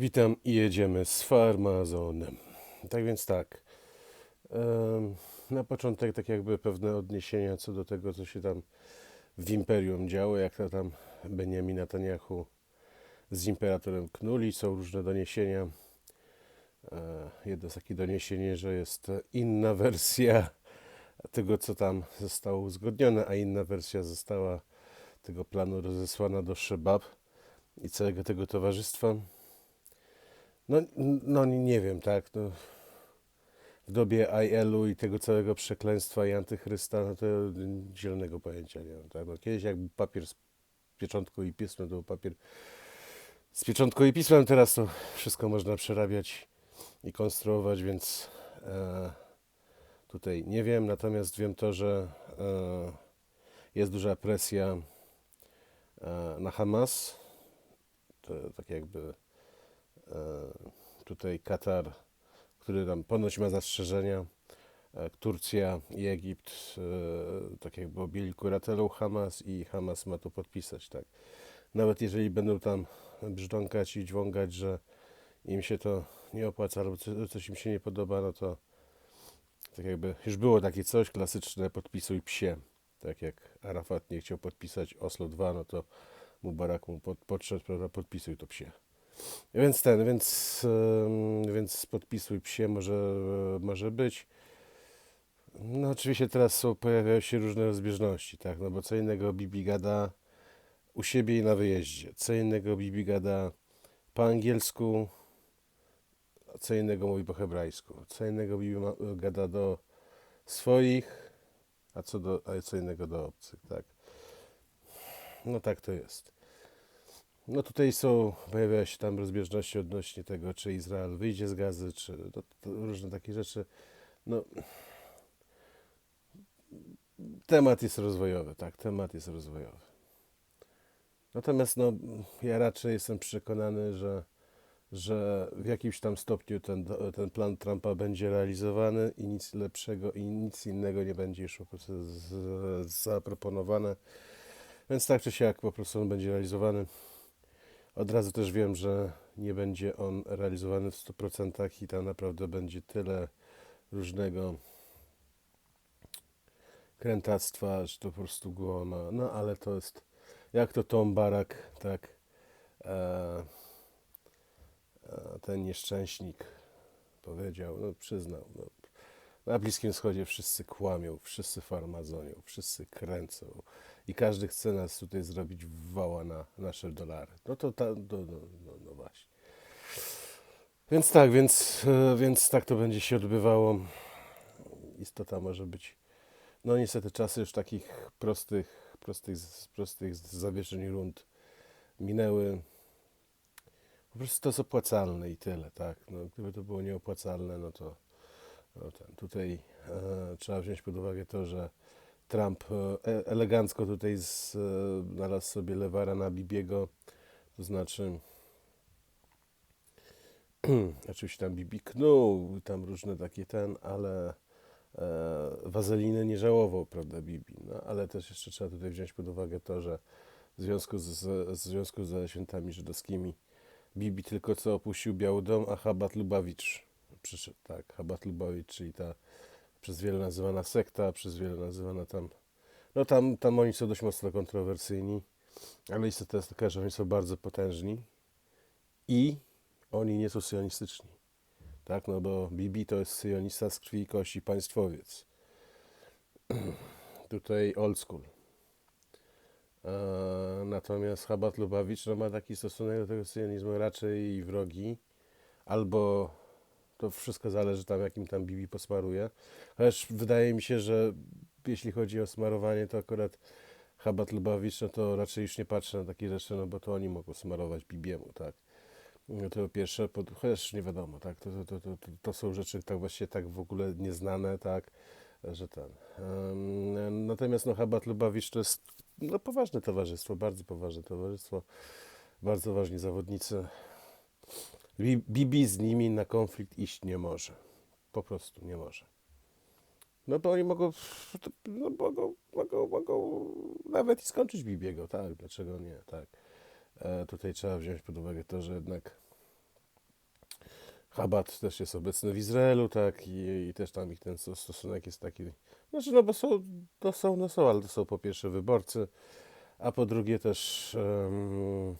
Witam i jedziemy z farmazonem. Tak więc tak. Na początek tak jakby pewne odniesienia co do tego, co się tam w Imperium działo, jak to tam Benjamin Netanyahu z imperatorem knuli. Są różne doniesienia. E, Jedno z takich doniesień, że jest inna wersja tego, co tam zostało uzgodnione, a inna wersja została tego planu rozesłana do Szebab i całego tego towarzystwa. No, no nie wiem, tak. No, w dobie IL-u i tego całego przekleństwa i antychrysta, no to zielonego pojęcia nie mam. Tak? No, kiedyś jak papier z pieczątką i pismem, to był papier z pieczątką i pismem, teraz to wszystko można przerabiać i konstruować, więc e, tutaj nie wiem, natomiast wiem to, że e, jest duża presja e, na Hamas. To tak jakby tutaj Katar, który tam ponoć ma zastrzeżenia, e, Turcja i Egipt e, tak jakby objęli kuratelą Hamas i Hamas ma to podpisać, tak. Nawet jeżeli będą tam brzdąkać i dźwągać, że im się to nie opłaca albo co- coś im się nie podoba, no to tak jakby już było takie coś klasyczne, podpisuj psie. Tak jak Arafat nie chciał podpisać Oslo 2, no to Mubarak mu pod, podszedł, prawda, podpisuj to psie. Więc ten, więc, więc podpisuj psie może, może być. No oczywiście teraz są, pojawiają się różne rozbieżności, tak, no bo co innego Bibi gada u siebie i na wyjeździe, co innego Bibi gada po angielsku, co innego mówi po hebrajsku, co innego Bibi gada do swoich, a co, do, a co innego do obcych, tak. No tak to jest. No tutaj są, pojawiają się tam rozbieżności odnośnie tego, czy Izrael wyjdzie z gazy, czy no, to różne takie rzeczy. No, temat jest rozwojowy, tak, temat jest rozwojowy. Natomiast no, ja raczej jestem przekonany, że, że w jakimś tam stopniu ten, ten plan Trumpa będzie realizowany i nic lepszego i nic innego nie będzie już po prostu zaproponowane. Więc tak czy siak po prostu on będzie realizowany. Od razu też wiem, że nie będzie on realizowany w 100% i tam naprawdę będzie tyle różnego krętactwa, że to po prostu głowa. No ale to jest, jak to Tom Barak, tak, e, e, ten nieszczęśnik powiedział, no przyznał, no, na Bliskim Wschodzie wszyscy kłamią, wszyscy farmazonią, wszyscy kręcą i każdy chce nas tutaj zrobić wała na nasze dolary. No to ta, no, no, no, no właśnie. Więc tak, więc, e, więc tak to będzie się odbywało. Istota może być. No niestety czasy już takich prostych, prostych, prostych zawieszeń rund minęły. Po prostu to jest opłacalne i tyle, tak. No, gdyby to było nieopłacalne, no to no ten, tutaj e, trzeba wziąć pod uwagę to, że Trump e, elegancko tutaj e, znalazł sobie lewara na Bibiego, to znaczy oczywiście tam Bibi knuł, tam różne takie ten, ale e, wazeliny nie żałował, prawda, Bibi, no ale też jeszcze trzeba tutaj wziąć pod uwagę to, że w związku z, w związku ze świętami żydowskimi Bibi tylko co opuścił Biały Dom, a Chabat Lubawicz przyszedł, tak, Chabat Lubawicz, czyli ta przez wiele nazywana sekta, przez wiele nazywana tam, no tam, tam oni są dość mocno kontrowersyjni, ale istota jest taka, że oni są bardzo potężni i oni nie są sionistyczni, tak, no bo Bibi to jest sionista z krwi i kości państwowiec. Tutaj old school. Natomiast Chabat Lubawicz no, ma taki stosunek do tego sionizmu raczej wrogi, albo to wszystko zależy tam, jakim tam Bibi posmaruje. Chociaż wydaje mi się, że jeśli chodzi o smarowanie, to akurat Chabat Lubawicz, no to raczej już nie patrzę na takie rzeczy, no bo to oni mogą smarować Bibiemu, tak. To pierwsze, pod, chociaż nie wiadomo, tak, to, to, to, to, są rzeczy tak właściwie tak w ogóle nieznane, tak, że ten. Em, Natomiast no Chabat Lubawicz to jest no, poważne towarzystwo, bardzo poważne towarzystwo, bardzo ważni zawodnicy. Bi- Bibi z nimi na konflikt iść nie może. Po prostu nie może. No bo oni mogą, no mogą, mogą, mogą nawet i skończyć Bibiego, tak, dlaczego nie, tak. E, tutaj trzeba wziąć pod uwagę to, że jednak Chabad też jest obecny w Izraelu, tak, i, i też tam ich ten sto- stosunek jest taki, znaczy, no bo są, to są, no są, ale to są po pierwsze wyborcy, a po drugie też em,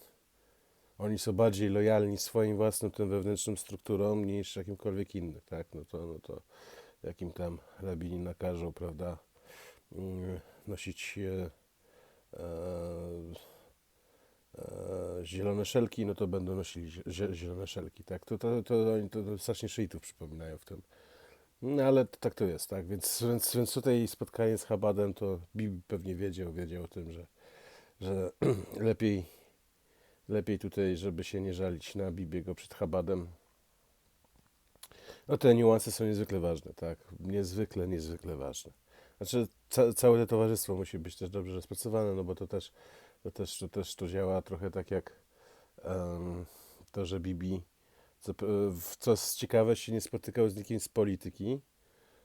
oni są bardziej lojalni swoim własnym tym wewnętrznym strukturom niż jakimkolwiek innym, tak, no to, no to jakim tam rabini nakażą, prawda, mm, nosić e, e, e, zielone szelki, no to będą nosili zie- zie- zielone szelki, tak? To, to, to oni to, to strasznie szyitów przypominają w tym. No ale to, tak to jest, tak? Więc, więc, więc tutaj spotkanie z Chabadem, to Bibi pewnie wiedział, wiedział o tym, że, że lepiej, lepiej tutaj, żeby się nie żalić na Bibiego przed Chabadem. No te niuanse są niezwykle ważne, tak? Niezwykle, niezwykle ważne. Znaczy ca całe to towarzystwo musi być też dobrze rozpracowane, no bo to też to też to, też to działa trochę tak jak em, to, że Bibi, co, co ciekawe, się nie spotykał z nikim z polityki,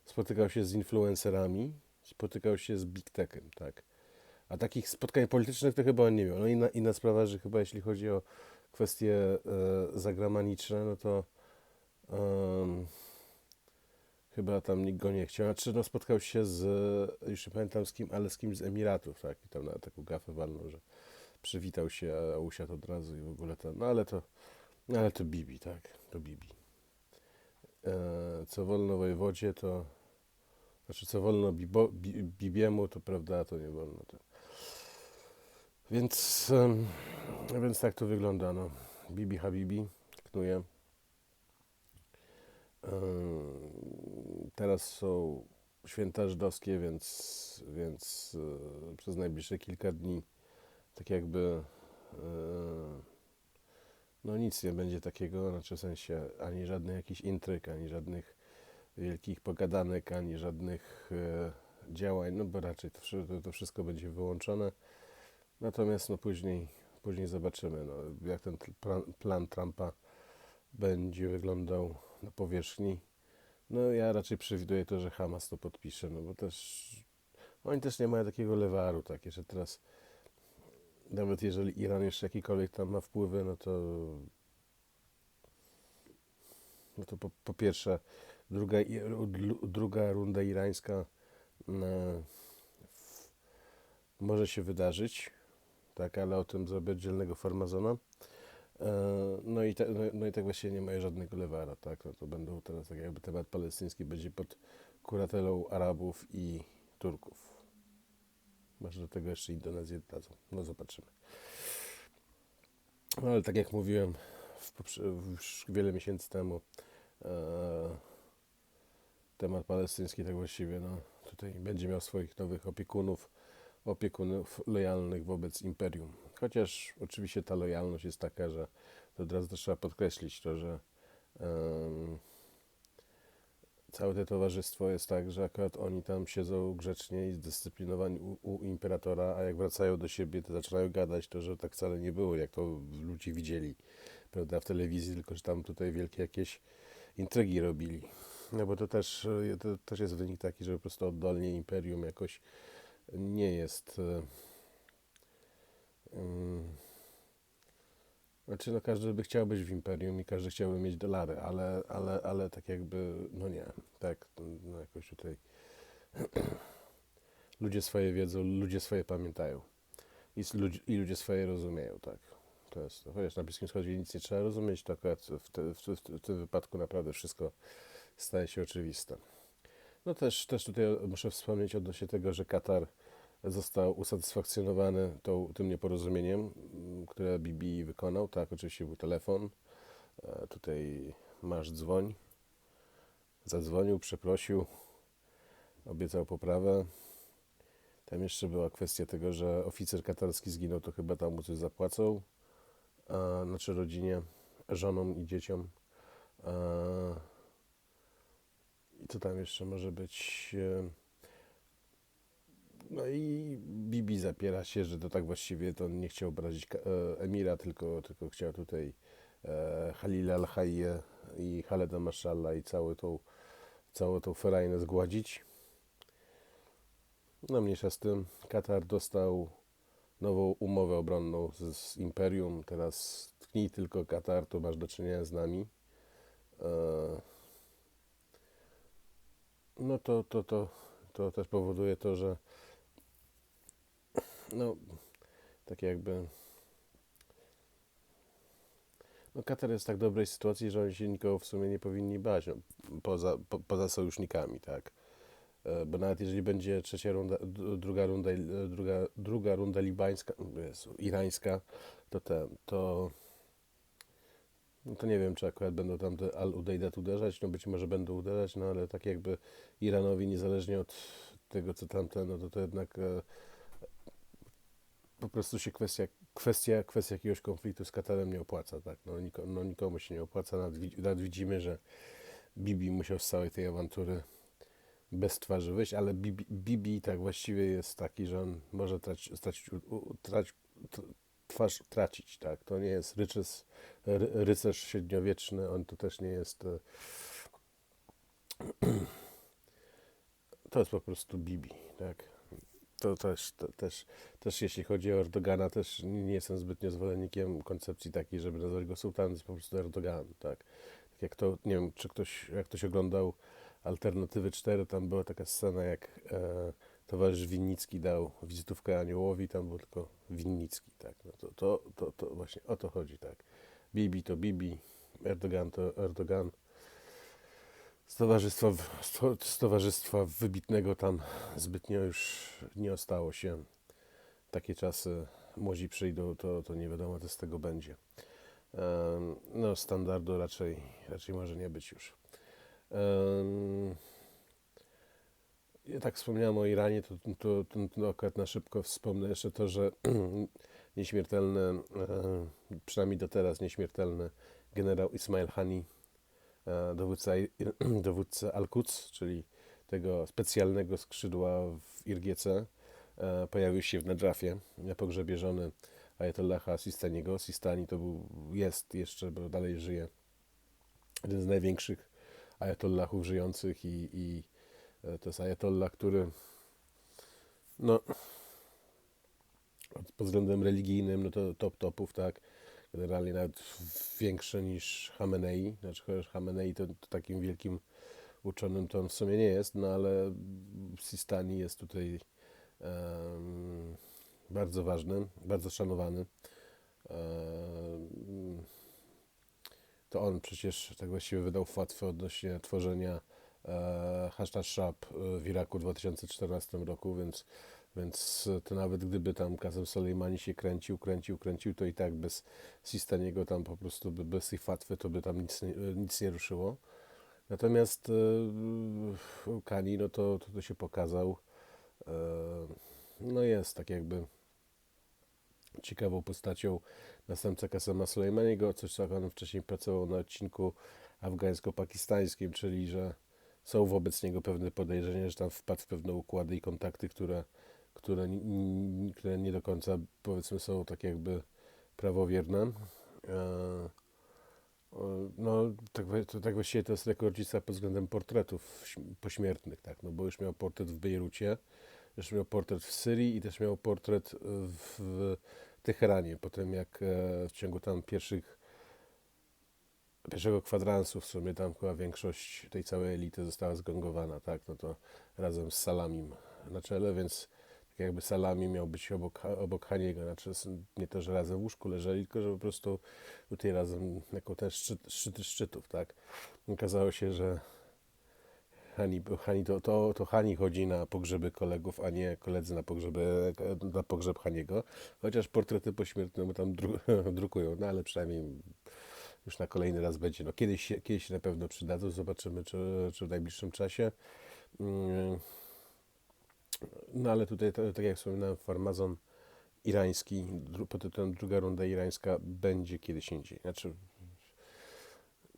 spotykał się z influencerami, spotykał się z Big Techem, tak. A takich spotkań politycznych to chyba on nie miał. No inna, inna sprawa, że chyba jeśli chodzi o kwestie e, zagraniczne, no to chyba tam nikt go nie chciał. Znaczy, no spotkał się z, już nie pamiętam z kim, ale z kimś z Emiratów, tak. I tam na taką gafę walną, że przywitał się, a usiadł od razu i w ogóle to, no ale to, no ale to Bibi, tak, to Bibi. E, co wolno wojewodzie, to, znaczy co wolno Bibo, Bi, Bibiemu, to prawda, to nie wolno. To. Więc, więc tak to wygląda, no. Bibi Habibi knuje. Teraz są święta żydowskie, więc, więc e, przez najbliższe kilka dni tak jakby e, no nic nie będzie takiego, znaczy w sensie ani żadnych jakichś intryg, ani żadnych wielkich pogadanek, ani żadnych e, działań, no bo raczej to, to wszystko będzie wyłączone. Natomiast no później, później zobaczymy, no, jak ten plan, plan Trumpa będzie wyglądał na powierzchni. No ja raczej przewiduję to, że Hamas to podpisze, no bo też oni też nie mają takiego lewaru, takie, że teraz nawet jeżeli Iran jeszcze jakikolwiek tam ma wpływy, no to no to po, po pierwsze druga, druga runda irańska e, może się wydarzyć, tak, ale o tym zrobię oddzielnego farmazona. E, No i, te, no, no i tak właśnie nie mają żadnego lewara, tak, no to będą teraz tak jakby temat palestyński będzie pod kuratelą Arabów i Turków. Może do tego jeszcze Indonezję dadzą. No zobaczymy. No ale tak jak mówiłem już wiele miesięcy temu, e, temat palestyński tak właściwie no, tutaj będzie miał swoich nowych opiekunów, opiekunów lojalnych wobec imperium. Chociaż oczywiście ta lojalność jest taka, że to od razu trzeba podkreślić to, że em, całe to towarzystwo jest tak, że akurat oni tam siedzą grzecznie i zdyscyplinowani u, u imperatora, a jak wracają do siebie, to zaczynają gadać to, że tak wcale nie było, jak to ludzie widzieli, prawda, w telewizji, tylko że tam tutaj wielkie jakieś intrygi robili. No bo to też, to też jest wynik taki, że po prostu oddolnie imperium jakoś nie jest. e, ym, Znaczy, no każdy by chciał być w imperium i każdy chciałby mieć dolary, ale, ale, ale tak jakby, no nie, tak, no jakoś tutaj ludzie swoje wiedzą, ludzie swoje pamiętają i, s- ludzi- i ludzie swoje rozumieją, tak. To jest, chociaż na Bliskim Wschodzie nic nie trzeba rozumieć, to akurat w, te, w, w, w tym wypadku naprawdę wszystko staje się oczywiste. No też, też tutaj muszę wspomnieć odnośnie tego, że Katar został usatysfakcjonowany tą, tym nieporozumieniem, m, które Bibi wykonał. Tak, oczywiście był telefon. E, Tutaj masz dzwoń. Zadzwonił, przeprosił, obiecał poprawę. Tam jeszcze była kwestia tego, że oficer katarski zginął, to chyba tam mu coś zapłacą. A, znaczy rodzinie, żonom i dzieciom. A, I co tam jeszcze może być? E, No i Bibi zapiera się, że to tak właściwie to on nie chciał obrazić e, Emira, tylko, tylko chciał tutaj e, Halila al-Hayye i Haleda Mashalla i całą tą, całą tą ferajnę zgładzić. No mniejsza z tym, Katar dostał nową umowę obronną z, z Imperium, teraz tknij tylko Katar, to masz do czynienia z nami. No to, to, to, to też powoduje to, że no, tak jakby no Katar jest w tak dobrej sytuacji, że oni się nikogo w sumie nie powinni bać, no, poza, po, poza sojusznikami, tak. E, Bo nawet jeżeli będzie trzecia runda, druga runda, e, druga, druga runda libańska, Jezu, irańska, to ten, to no to nie wiem, czy akurat będą tam te Al-Udejdat uderzać, no być może będą uderzać, no ale tak jakby Iranowi niezależnie od tego, co tamte, no to to jednak e, po prostu się kwestia, kwestia, kwestia jakiegoś konfliktu z Katarem nie opłaca, tak, no, niko, no nikomu się nie opłaca, nawet, nawet widzimy, że Bibi musiał z całej tej awantury bez twarzy wyjść, ale Bibi, Bibi tak właściwie jest taki, że on może trać, stracić, u- u- trać, t- twarz tracić, tak, to nie jest ryczys, ry, rycerz średniowieczny, on to też nie jest, e, to jest po prostu Bibi, tak. To też, to też, też jeśli chodzi o Erdogana, też nie jestem zbytnio zwolennikiem koncepcji takiej, żeby nazwać go sułtanem, to jest po prostu Erdogan, tak. Tak jak to, nie wiem, czy ktoś, jak ktoś oglądał Alternatywy 4, tam była taka scena, jak e, towarzysz Winnicki dał wizytówkę Aniołowi, tam był tylko Winnicki, tak. No to, to, to, to właśnie o to chodzi, tak. Bibi to Bibi, Erdogan to Erdogan. Z towarzystwa, w- z to- z towarzystwa wybitnego tam zbytnio już nie ostało się. Takie czasy młodzi przyjdą, to, to nie wiadomo, co z tego będzie. No, standardu raczej, raczej może nie być już. Em, Ja tak wspomniałem o Iranie, to, to, to, to akurat na szybko wspomnę jeszcze to, że nieśmiertelny, e, przynajmniej do teraz nieśmiertelny generał Ismail Hani, e, dowódca, dowódca Al-Quds, czyli tego specjalnego skrzydła w Irgiece, e, pojawił się w Nadżafie na pogrzebie żony Ayatollaha Sistaniego. Sistani to był, jest jeszcze, bo dalej żyje, jeden z największych ayatollahów żyjących i, i to jest ayatollah, który no pod względem religijnym, no to top topów, tak, generalnie nawet większy niż Hamenei, znaczy chociaż Hamenei to, to takim wielkim uczonym to on w sumie nie jest, no ale Sistani jest tutaj em, bardzo ważny, bardzo szanowany. Em, to on przecież tak właściwie wydał fatwę odnośnie tworzenia e, hashtag Shop w Iraku w 2014 roku, więc, więc to nawet gdyby tam Kasem Soleimani się kręcił, kręcił, kręcił, to i tak bez Sistaniego tam po prostu by, bez tej fatwy to by tam nic, nie- nic nie ruszyło. Natomiast e, Kani, no to, to, to się pokazał. E, no jest tak jakby ciekawą postacią następca Kasema Soleimaniego, coś co on wcześniej pracował na odcinku afgańsko-pakistańskim, czyli że są wobec niego pewne podejrzenia, że tam wpadł w pewne układy i kontakty, które, które, które nie do końca powiedzmy są tak jakby prawowierne. E, No, tak, to, tak właściwie to jest rekordzista pod względem portretów śm- pośmiertnych, tak, no bo już miał portret w Bejrucie, już miał portret w Syrii i też miał portret w, Teheranie, po tym jak e, w ciągu tam pierwszych pierwszego kwadransu w sumie tam chyba większość tej całej elity została zgongowana, tak, no to razem z Salamim na czele, więc tak jakby Salami miał być obok, obok Haniego, znaczy nie to, że razem w łóżku leżeli, tylko że po prostu tutaj razem jako ten szczyt, szczyty szczytów, tak. Okazało się, że Hani, Hani to, to, to Hani chodzi na pogrzeby kolegów, a nie koledzy na pogrzeby, na pogrzeb Haniego, chociaż portrety pośmiertne mu tam dru, drukują, no ale przynajmniej już na kolejny raz będzie. No kiedyś, kiedyś się na pewno przydadzą, zobaczymy czy, czy w najbliższym czasie. Mm, No ale tutaj, ta- tak jak wspominałem, farmazon irański, pod tytułem druga runda irańska będzie kiedyś indziej. Znaczy,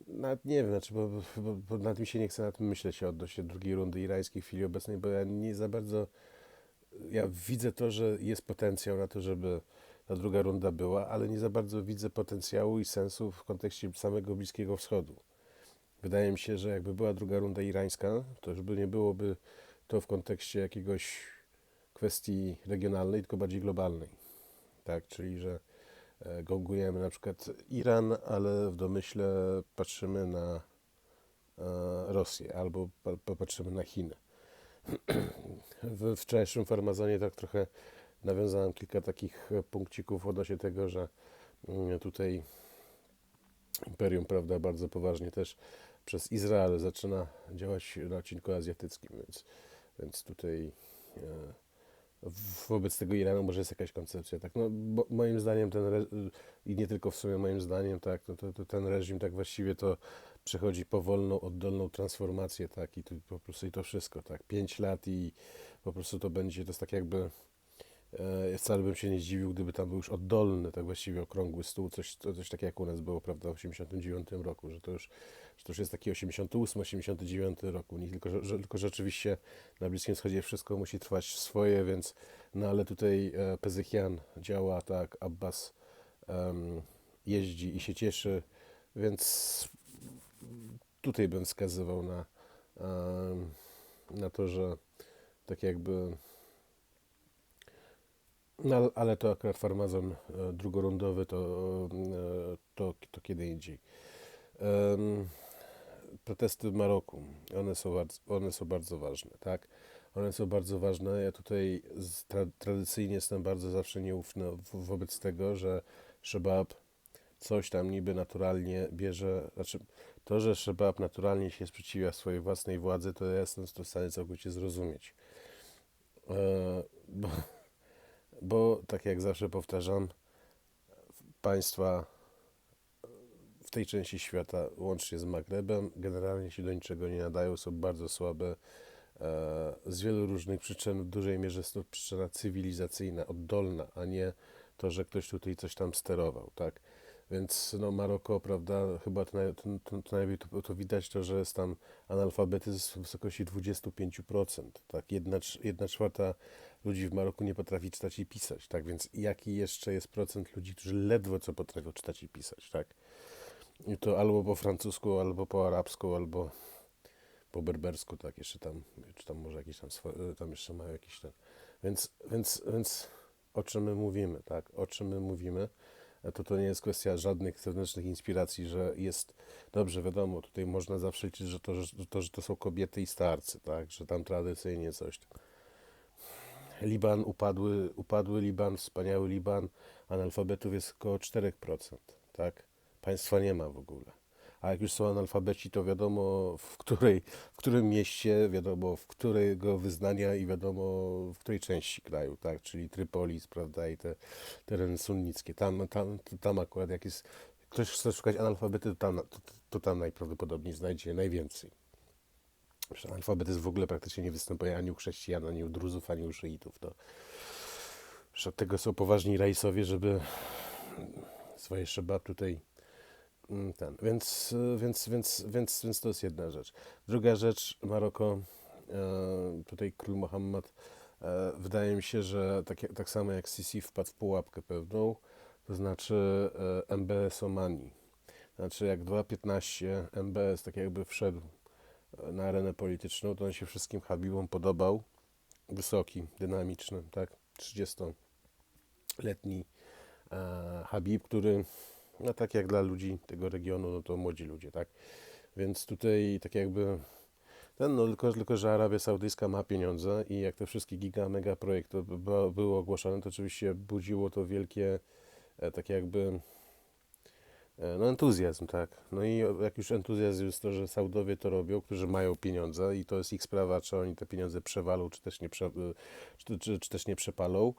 nawet nie wiem, znaczy, bo, bo, bo nad mi się nie chce na tym myśleć odnośnie drugiej rundy irańskiej w chwili obecnej, bo ja nie za bardzo, ja widzę to, że jest potencjał na to, żeby ta druga runda była, ale nie za bardzo widzę potencjału i sensu w kontekście samego Bliskiego Wschodu. Wydaje mi się, że jakby była druga runda irańska, to już by nie byłoby to w kontekście jakiegoś kwestii regionalnej, tylko bardziej globalnej. Tak, czyli że e, gongujemy na przykład Iran, ale w domyśle patrzymy na Rosję albo pa- popatrzymy na Chiny. W wczorajszym farmazonie tak trochę nawiązałem kilka takich e, punkcików odnośnie tego, że mm, tutaj imperium, prawda, bardzo poważnie też przez Izrael zaczyna działać na odcinku azjatyckim, więc, więc tutaj e, wobec tego Iranu może jest jakaś koncepcja, tak, no moim zdaniem ten, i nie tylko w sumie moim zdaniem, tak, no to, to ten reżim tak właściwie to przechodzi powolną, oddolną transformację, tak, i tu po prostu i to wszystko, tak, pięć lat i po prostu to będzie, to jest tak jakby, ja wcale bym się nie zdziwił, gdyby tam był już oddolny, tak właściwie okrągły stół, coś, coś takiego jak u nas było, prawda, w 89 roku, że to już, że to już jest taki 88, 89 roku, nie tylko, że, tylko że oczywiście na Bliskim Wschodzie wszystko musi trwać swoje, więc, no ale tutaj e, Pezychian działa, tak, Abbas jeździ i się cieszy, więc tutaj bym wskazywał na, na to, że tak jakby no, ale- to akurat farmazon e, drugorundowy to, e, to, to kiedy indziej. Em, protesty w Maroku, one są, bardzo, one są bardzo ważne, tak? One są bardzo ważne. Ja tutaj tra, tradycyjnie jestem bardzo zawsze nieufny wo- wobec tego, że Szebab coś tam niby naturalnie bierze, znaczy to, że Szebab naturalnie się sprzeciwia swojej własnej władzy, to ja jestem w stanie całkowicie zrozumieć. E, bo, bo tak jak zawsze powtarzam, państwa w tej części świata, łącznie z Magrebem, generalnie się do niczego nie nadają, są bardzo słabe e, z wielu różnych przyczyn. W dużej mierze jest to przyczyna cywilizacyjna, oddolna, a nie to, że ktoś tutaj coś tam sterował, tak? Więc no, Maroko, prawda, chyba to, to, to, najlepiej to, to widać to, że jest tam analfabetyzm w wysokości 25%, tak? Jedna, jedna czwarta ludzi w Maroku nie potrafi czytać i pisać, tak? Więc jaki jeszcze jest procent ludzi, którzy ledwo co potrafią czytać i pisać, tak? I to albo po francusku, albo po arabsku, albo po berbersku, tak, jeszcze tam, czy tam może jakieś tam, swo- tam jeszcze mają jakiś ten, więc, więc, więc o czym my mówimy, tak, o czym my mówimy, E, to to nie jest kwestia żadnych zewnętrznych inspiracji, że jest, dobrze, wiadomo, tutaj można zawsze liczyć, że to, że to, że to są kobiety i starcy, tak, że tam tradycyjnie coś tam. Liban, upadły, upadły Liban, wspaniały Liban, analfabetów jest około 4%, tak? Państwa nie ma w ogóle. A jak już są analfabeci, to wiadomo w, której, w którym mieście, wiadomo w którego wyznania i wiadomo w której części kraju, tak? Czyli Trypolis, prawda, i te tereny sunnickie. Tam, tam, tam akurat jak jest, ktoś chce szukać analfabety, to tam, to, to tam najprawdopodobniej znajdzie najwięcej. Że Analfabetyzm w ogóle praktycznie nie występuje ani u chrześcijan, ani u druzów, ani u szyitów. To, od tego są poważni rajsowie, żeby swoje szeba tutaj mm, ten. Więc, więc, więc, więc, więc to jest jedna rzecz. Druga rzecz, Maroko, e, tutaj król Mohammed, e, wydaje mi się, że tak, tak samo jak Sisi wpadł w pułapkę pewną, to znaczy e, MBS Omani. Znaczy jak 2.15 MBS tak jakby wszedł na arenę polityczną, to on się wszystkim Habibom podobał. Wysoki, dynamiczny, tak? 30-letni e, Habib, który, no tak jak dla ludzi tego regionu, no to młodzi ludzie, tak? Więc tutaj tak jakby ten, no tylko, tylko, że Arabia Saudyjska ma pieniądze i jak te wszystkie giga, mega projekty by- były ogłoszone, to oczywiście budziło to wielkie e, takie jakby no entuzjazm, tak. No i jak już entuzjazm jest to, że Saudowie to robią, którzy mają pieniądze i to jest ich sprawa, czy oni te pieniądze przewalą, czy też nie, prze, czy, czy, czy też nie przepalą,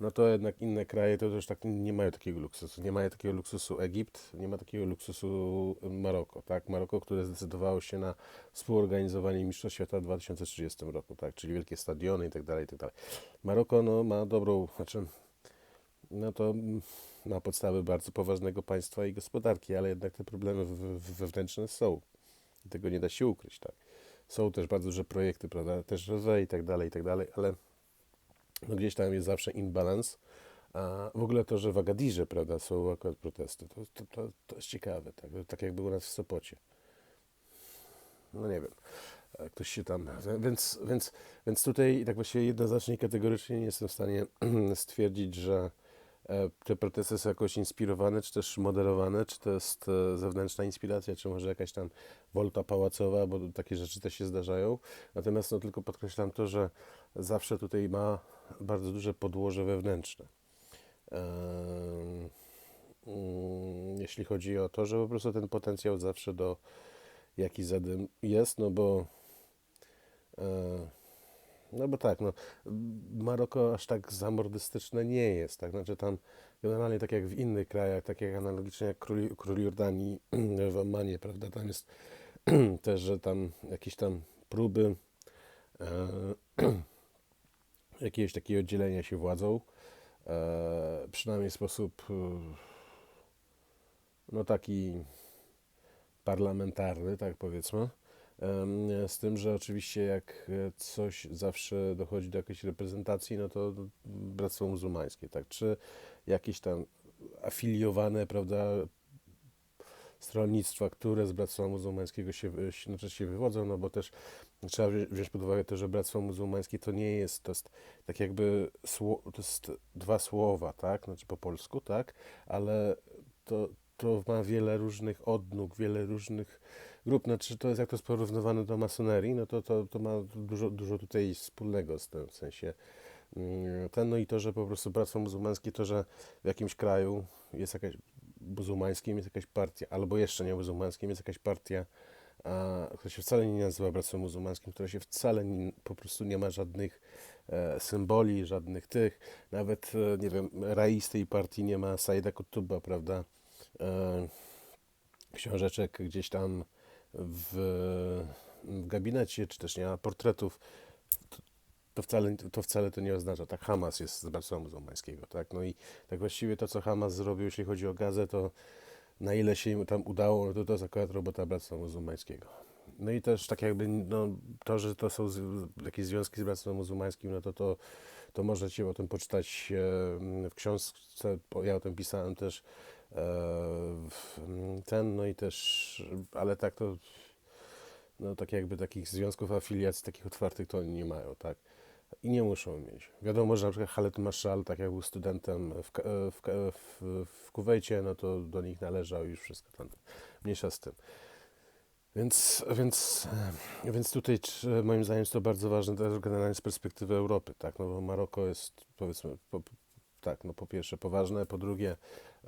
no to jednak inne kraje to też tak nie mają takiego luksusu. Nie mają takiego luksusu Egipt, nie ma takiego luksusu Maroko, tak. Maroko, które zdecydowało się na współorganizowanie Mistrzostw Świata w 2030 roku, tak, czyli wielkie stadiony i tak dalej, i tak dalej. Maroko no, ma dobrą, znaczy, no to ma podstawy bardzo poważnego państwa i gospodarki, ale jednak te problemy wewnętrzne są. I tego nie da się ukryć, tak. Są też bardzo duże projekty, prawda, też rozwoje i tak dalej, i tak dalej, ale no gdzieś tam jest zawsze imbalans. A w ogóle to, że w Agadirze, prawda, są akurat protesty, to, to, to, to jest ciekawe, tak, tak jakby u nas w Sopocie. No nie wiem, ktoś się tam, więc, więc, więc tutaj tak właściwie jednoznacznie kategorycznie nie jestem w stanie stwierdzić, że te protesty są jakoś inspirowane, czy też moderowane, czy to jest e, zewnętrzna inspiracja, czy może jakaś tam wolta pałacowa, bo takie rzeczy też się zdarzają. Natomiast no, tylko podkreślam to, że zawsze tutaj ma bardzo duże podłoże wewnętrzne. Em, mm, Jeśli chodzi o to, że po prostu ten potencjał zawsze do jakiś zadym jest, no bo e, no bo tak, no, Maroko aż tak zamordystyczne nie jest, tak, znaczy tam generalnie tak jak w innych krajach, tak jak analogicznie jak król, król Jordanii w Ommanie, prawda, tam jest też, że tam jakieś tam próby e, jakiegoś takiego dzielenia się władzą, e, przynajmniej w sposób e, no taki parlamentarny, tak powiedzmy. Z tym, że oczywiście jak e, coś zawsze dochodzi do jakiejś reprezentacji, no to Bractwo Muzułmańskie, tak? Czy jakieś tam afiliowane, prawda, stronnictwa, które z Bractwa Muzułmańskiego się, znaczy się wywodzą, no bo też trzeba wzi- wziąć pod uwagę to, że Bractwo Muzułmańskie to nie jest, to jest tak jakby, to jest dwa słowa, tak? Znaczy po polsku, tak? Ale to, to ma wiele różnych odnóg, wiele różnych grup, znaczy to jest jak to jest porównywane do masonerii, no to, to, to ma dużo, dużo tutaj wspólnego z tym, w sensie mm, ten, no i to, że po prostu Bractwo Muzułmańskie, to, że w jakimś kraju jest jakaś muzułmańskim jest jakaś partia, albo jeszcze nie muzułmańskim jest jakaś partia, a, która się wcale nie nazywa Bractwem Muzułmańskim, która się wcale nie, po prostu nie ma żadnych e, symboli, żadnych tych, nawet, e, nie wiem, rais tej partii nie ma Saida Kutuba, prawda, e, książeczek gdzieś tam w, w gabinecie, czy też nie ma portretów, to, wcale, to wcale to nie oznacza, tak Hamas jest z Bractwa Muzułmańskiego, tak, no i tak właściwie to, co Hamas zrobił, jeśli chodzi o Gazę, to na ile się im tam udało, no to to jest akurat robota Bractwa Muzułmańskiego. No i też tak jakby no, to, że to są z, jakieś związki z Bractwem Muzułmańskim, no to, to, to możecie o tym poczytać e, w książce, ja o tym pisałem też ten, no i też, ale tak to no tak jakby takich związków afiliacji, takich otwartych to nie mają, tak? I nie muszą mieć. Wiadomo, że na przykład Khaled Mashal, tak jak był studentem w, w, w, w Kuwejcie, no to do nich należał już wszystko tam mniejsza z tym. Więc, więc, więc tutaj moim zdaniem jest to bardzo ważne też generalnie z perspektywy Europy, tak? No bo Maroko jest powiedzmy, po, tak, no po pierwsze poważne, po drugie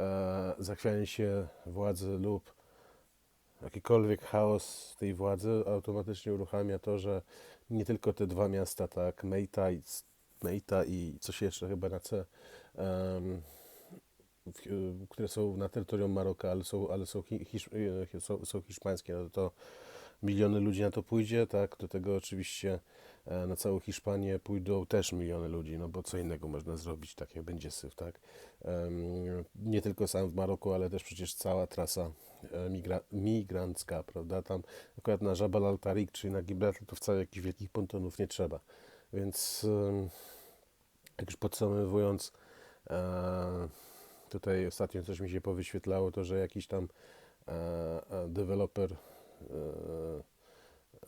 e, zachwianie się władzy lub jakikolwiek chaos tej władzy automatycznie uruchamia to, że nie tylko te dwa miasta, tak, Mejta i, Mejta i coś jeszcze chyba na C, w- y, które są na terytorium Maroka, ale są, ale są, hi, hisz, y, są, są hiszpańskie, no to miliony ludzi na to pójdzie, tak, do tego oczywiście e, na całą Hiszpanię pójdą też miliony ludzi, no bo co innego można zrobić, tak jak będzie syf, tak. Nie tylko sam w Maroku, ale też przecież cała trasa e, migra, migrancka, prawda, tam akurat na Jabal al-Tariq, czyli na Gibraltar, to wcale jakichś wielkich pontonów nie trzeba, więc jak już podsumowując, e, tutaj ostatnio coś mi się powyświetlało, to że jakiś tam e, e, deweloper e,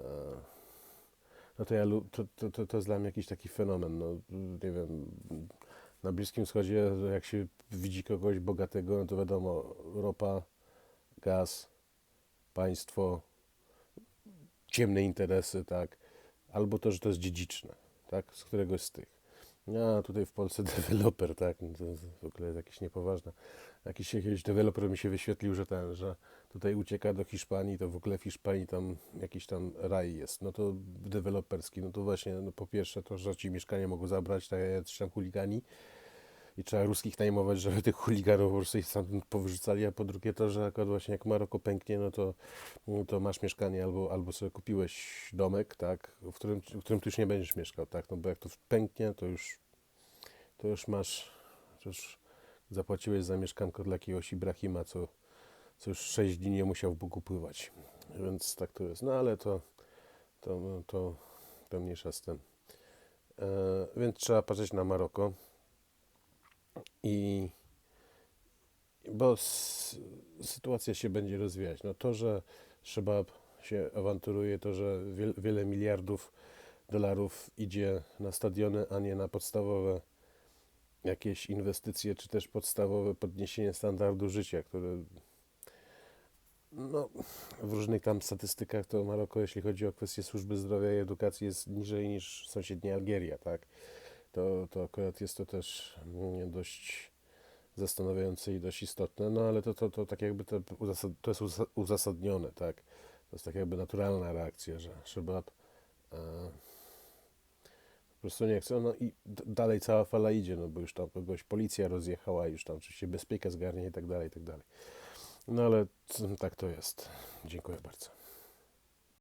e, no to ja to, to, to, to jest dla mnie jakiś taki fenomen, no nie wiem, na Bliskim Wschodzie jak się widzi kogoś bogatego, no to wiadomo, ropa, gaz, państwo, ciemne interesy, tak, albo to, że to jest dziedziczne, tak, z któregoś z tych. A tutaj w Polsce deweloper, tak, no to w ogóle jakieś niepoważne. Jakiś jakiegoś deweloper mi się wyświetlił, że ten, że tutaj ucieka do Hiszpanii, to w ogóle w Hiszpanii tam jakiś tam raj jest. No to deweloperski, no to właśnie, no po pierwsze to, że ci mieszkania mogą zabrać, tak jak tam chuligani i trzeba ruskich najmować, żeby tych chuliganów po prostu ich stamtąd powyrzucali, a po drugie to, że akurat właśnie jak Maroko pęknie, no to, no to masz mieszkanie albo, albo sobie kupiłeś domek, tak, w którym, w którym ty już nie będziesz mieszkał, tak, no bo jak to pęknie, to już, to już masz, to już zapłaciłeś za mieszkanko dla jakiegoś Ibrahima, co, co już 6 dni nie musiał pływać, więc tak to jest, no ale to, to, to, to mniejsza z tym. E, więc trzeba patrzeć na Maroko i bo s, sytuacja się będzie rozwijać. No to, że Szebab się awanturuje, to, że wiel, wiele miliardów dolarów idzie na stadiony, a nie na podstawowe jakieś inwestycje, czy też podstawowe podniesienie standardu życia, które no, w różnych tam statystykach to Maroko, jeśli chodzi o kwestie służby zdrowia i edukacji, jest niżej niż sąsiednia Algieria, tak? To, to akurat jest to też mm, dość zastanawiające i dość istotne, no ale to, to, to tak jakby to, to jest uza- uzasadnione, tak? To jest tak jakby naturalna reakcja, że Szebab e, po prostu nie chce, no i dalej cała fala idzie, no bo już tam kogoś policja rozjechała, już tam oczywiście bezpieka zgarnie i tak dalej, i tak dalej. No ale tak to jest. Dziękuję bardzo.